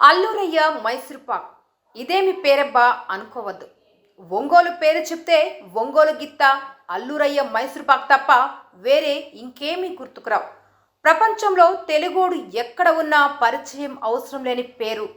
అల్లూరయ్య మైసూర్ పాక్. ఇదేమి పేరబ్బా? అనుకోవద్దు. ఒంగోలు పేరు చెప్తే ఒంగోలు గిత్త అల్లూరయ్య మైసూర్ పాక్ తప్ప వేరే ఇంకేమీ గుర్తుకురావు. ప్రపంచంలో తెలుగోడు ఎక్కడ ఉన్నా పరిచయం అవసరం లేని పేరు.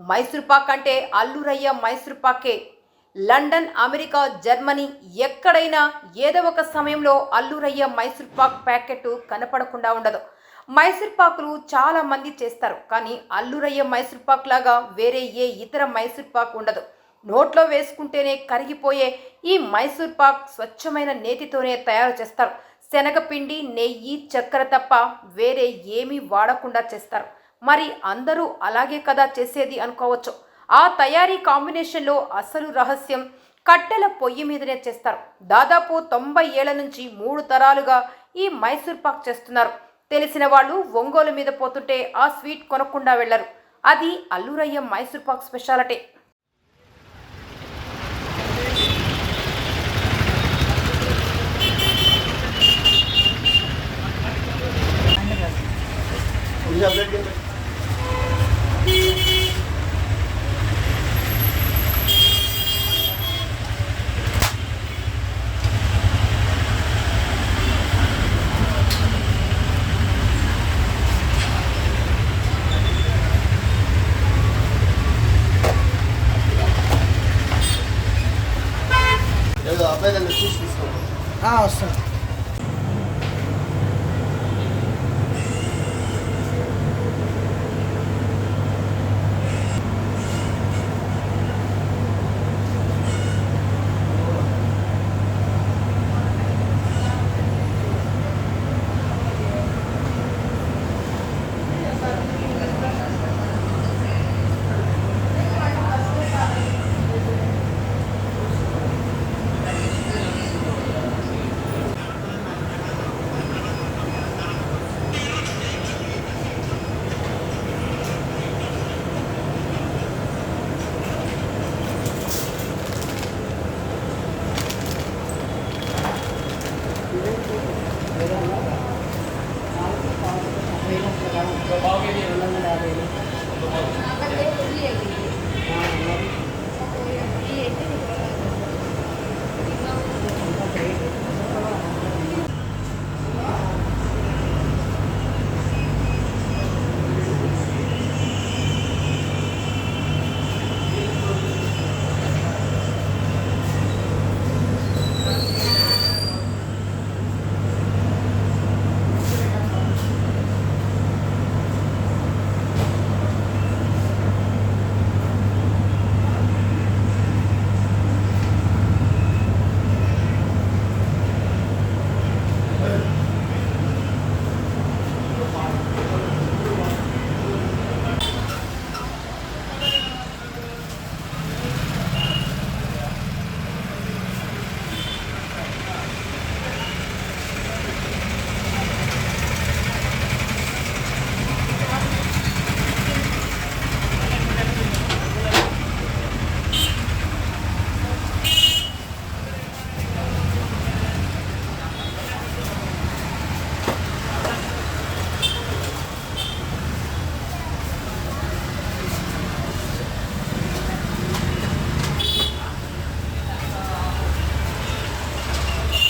మైసూర్ పాక్ అంటే అల్లూరయ్య మైసూర్ పాకే. లండన్ అమెరికా జర్మనీ ఎక్కడైనా ఏదో ఒక సమయంలో అల్లూరయ్య మైసూర్ పాక్ ప్యాకెట్ కనపడకుండా ఉండదు. మైసూర్ పాకులు చాలా మంది చేస్తారు. కానీ అల్లురయ్య మైసూర్ పాక్ లాగా వేరే ఏ ఇతర మైసూర్ పాక్ ఉండదు. నోట్లో వేసుకుంటేనే కరిగిపోయే ఈ మైసూర్ పాక్ స్వచ్ఛమైన నేతితోనే తయారు చేస్తారు. శనగపిండి నెయ్యి చక్కెర తప్ప వేరే ఏమీ వాడకుండా చేస్తారు. మరి అందరూ అలాగే కదా చేసేది అనుకోవచ్చు. ఆ తయారీ కాంబినేషన్లో అసలు రహస్యం కట్టెల పొయ్యి మీదనే చేస్తారు. దాదాపు తొంభై ఏళ్ళ నుంచి మూడు తరాలుగా ఈ మైసూర్ పాక్ చేస్తున్నారు. తెలిసిన వాళ్ళు ఒంగోలు మీద పోతుంటే ఆ స్వీట్ కొనకుండా వెళ్ళరు. అది అల్లూరయ్య మైసూర్ పాక్ స్పెషాలిటీ. ఏదో alça.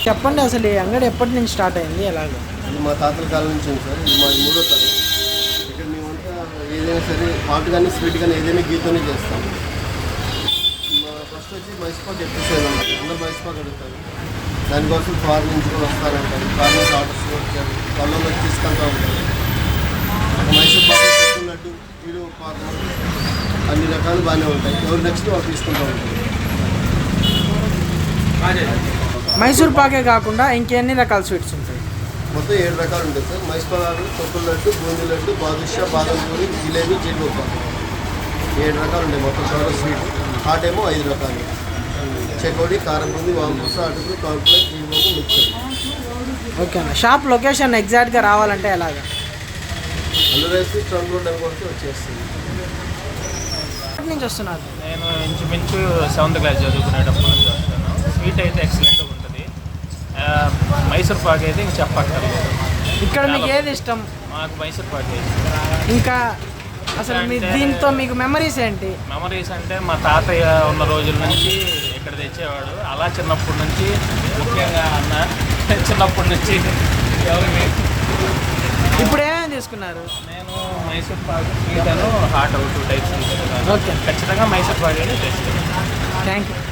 చెప్పండి అసలు ఈ అంగడి ఎప్పటి నుంచి స్టార్ట్ అయింది ఎలాగ? ఇది మా తాతల కాలం నుంచి ఉంది సార్. ఇది మా మూడో తరం. ఇక్కడ మేమంతా ఏదైనా సరే హాట్ కానీ స్వీట్ కానీ ఏదైనా గీతోనే చేస్తాం. మా ఫస్ట్ వచ్చి మైస్పాక్ ఎప్పిసేది అందరు మైస్పాక్ అడుగుతారు. దానికోసం ఫారెన్ నుంచి కూడా వస్తారంటారు. ఫారెన్ నుంచి ఆర్డర్స్ వచ్చారు. వాళ్ళు వచ్చి తీసుకుంటూ ఉంటారు మైసూర్ పాక్ చెప్తున్నట్టు వీడు పాక్ అన్ని రకాలు బాగానే ఉంటాయి. ఎవరు నెక్స్ట్ వాళ్ళు తీసుకుంటూ ఉంటారు. మైసూర్ పాకే కాకుండా ఇంకెన్ని రకాల స్వీట్స్ ఉంటాయి? మొత్తం ఏడు రకాలు ఉంటాయి సార్. మైసూర్ లాడ్డు తొక్కుల లడ్డు బూందీ లడ్డు బాదుషా బాదం పూరి జిలేబీ జీడిపప్పు ఏడు రకాలు ఉంటాయి మొత్తం టోటల్ స్వీట్. హాట్ ఏమో ఐదు రకాలు. చెకోడి కారం బూంది వాంపూస అటుకులు కాన్ఫ్లై జీడిపప్పు మిక్చర్. ఓకే అన్న. షాప్ లొకేషన్ ఎగ్జాక్ట్గా రావాలంటే ఎలాగ? అల్లు రైస్ ట్రంక్ రోడ్ అని కొడితే వచ్చేస్తుంది. నుంచి వస్తున్నారు? నేను ఇంచుమించు సెవెంత్ క్లాస్ వస్తాను స్వీట్ అయితే ఆ, మైసూర్ పాక్ అయితే ఇంక చెప్పక్కర్లేదు. ఇక్కడ మీకు ఏది ఇష్టం? మాకు మైసూర్ పాక్ ఇంకా అసలు మీ దీంతో మీకు మెమరీస్ ఏంటి? మెమరీస్ అంటే మా తాతయ్య ఉన్న రోజుల నుంచి ఇక్కడ తెచ్చేవాడు. అలా చిన్నప్పటి నుంచి ముఖ్యంగా అన్న చిన్నప్పటి నుంచి ఇప్పుడు ఏమేమి తీసుకున్నారు? నేను మైసూర్ పాక్ స్వీట్ అను హాట్ అవుట్ టైప్స్ తీసుకున్నాను ఓకే. ఖచ్చితంగా మైసూర్ పాక్ అనేది తెచ్చుకున్నాను థ్యాంక్ యూ